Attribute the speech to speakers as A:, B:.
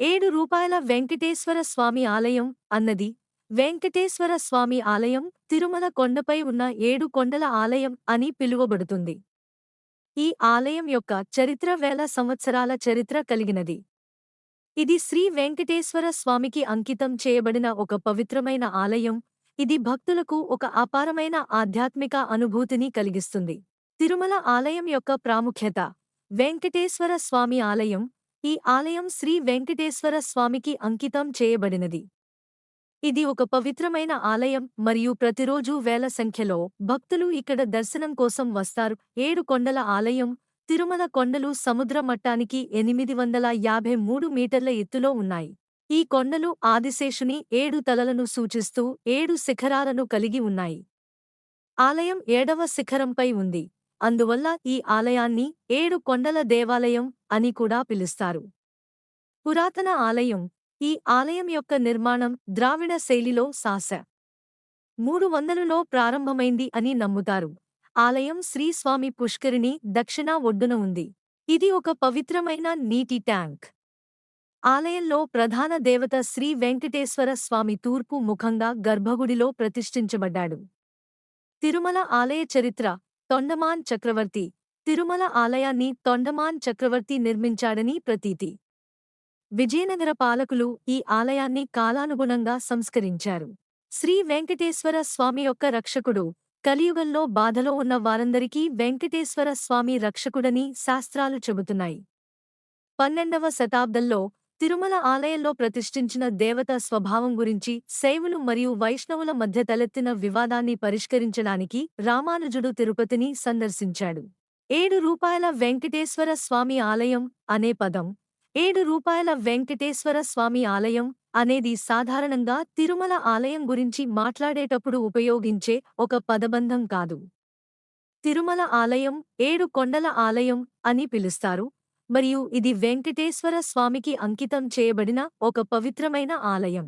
A: ఏడు రూపాయల వెంకటేశ్వర స్వామి ఆలయం అన్నది. వెంకటేశ్వర స్వామి ఆలయం తిరుమల కొండపై ఉన్న ఏడు కొండల ఆలయం అని పిలువబడుతుంది. ఈ ఆలయం యొక్క చరిత్ర వేల సంవత్సరాల చరిత్ర కలిగినది. ఇది శ్రీ వెంకటేశ్వర స్వామికి అంకితం చేయబడిన ఒక పవిత్రమైన ఆలయం. ఇది భక్తులకు ఒక అపారమైన ఆధ్యాత్మిక అనుభూతిని కలిగిస్తుంది. తిరుమల ఆలయం యొక్క ప్రాముఖ్యత. వెంకటేశ్వర స్వామి ఆలయం ఈ ఆలయం శ్రీ వెంకటేశ్వర స్వామికి అంకితం చేయబడినది. ఇది ఒక పవిత్రమైన ఆలయం మరియు ప్రతిరోజూ వేల సంఖ్యలో భక్తులు ఇక్కడ దర్శనం కోసం వస్తారు. ఏడు కొండల ఆలయం తిరుమల కొండలు సముద్ర మట్టానికి ఎనిమిది వందల యాభై మూడు మీటర్ల ఎత్తులో ఉన్నాయి. ఈ కొండలు ఆదిశేషుని ఏడు తలలను సూచిస్తూ ఏడు శిఖరాలను కలిగి ఉన్నాయి. ఆలయం ఏడవ శిఖరంపై ఉంది. అందువల్ల ఈ ఆలయాన్ని ఏడు కొండల దేవాలయం అని కూడా పిలుస్తారు. పురాతన ఆలయం ఈ ఆలయం యొక్క నిర్మాణం ద్రావిడ శైలిలో సాస మూడు వందలలో ప్రారంభమైంది అని నమ్ముతారు. ఆలయం శ్రీస్వామి పుష్కరిణి దక్షిణ ఒడ్డున ఉంది. ఇది ఒక పవిత్రమైన నీటి ట్యాంక్. ఆలయంలో ప్రధాన దేవత శ్రీ వెంకటేశ్వర స్వామి తూర్పు ముఖంగా గర్భగుడిలో ప్రతిష్ఠించబడ్డాడు. తిరుమల ఆలయ చరిత్ర తొండమాన్ చక్రవర్తి తిరుమల ఆలయాన్ని తొండమాన్ చక్రవర్తి నిర్మించాడని ప్రతీతి. విజయనగర పాలకులు ఈ ఆలయాన్ని కాలానుగుణంగా సంస్కరించారు. శ్రీ వెంకటేశ్వర స్వామి యొక్క రక్షకుడు కలియుగంలో బాధలో ఉన్న వారందరికీ వెంకటేశ్వర స్వామి రక్షకుడని శాస్త్రాలు చెబుతున్నాయి. పన్నెండవ శతాబ్దంలో తిరుమల ఆలయంలో ప్రతిష్ఠించిన దేవత స్వభావం గురించి శైవులు మరియు వైష్ణవుల మధ్య తలెత్తిన వివాదాన్ని పరిష్కరించడానికి రామానుజుడు తిరుపతిని సందర్శించాడు. ఏడు రూపాయల వెంకటేశ్వర స్వామి ఆలయం అనే పదం ఏడు రూపాయల వెంకటేశ్వర స్వామి ఆలయం అనేది సాధారణంగా తిరుమల ఆలయం గురించి మాట్లాడేటప్పుడు ఉపయోగించే ఒక పదబంధం కాదు. తిరుమల ఆలయం ఏడు కొండల ఆలయం అని పిలుస్తారు. మరియు ఇది వెంకటేశ్వర స్వామికి అంకితం చేయబడిన ఒక పవిత్రమైన ఆలయం.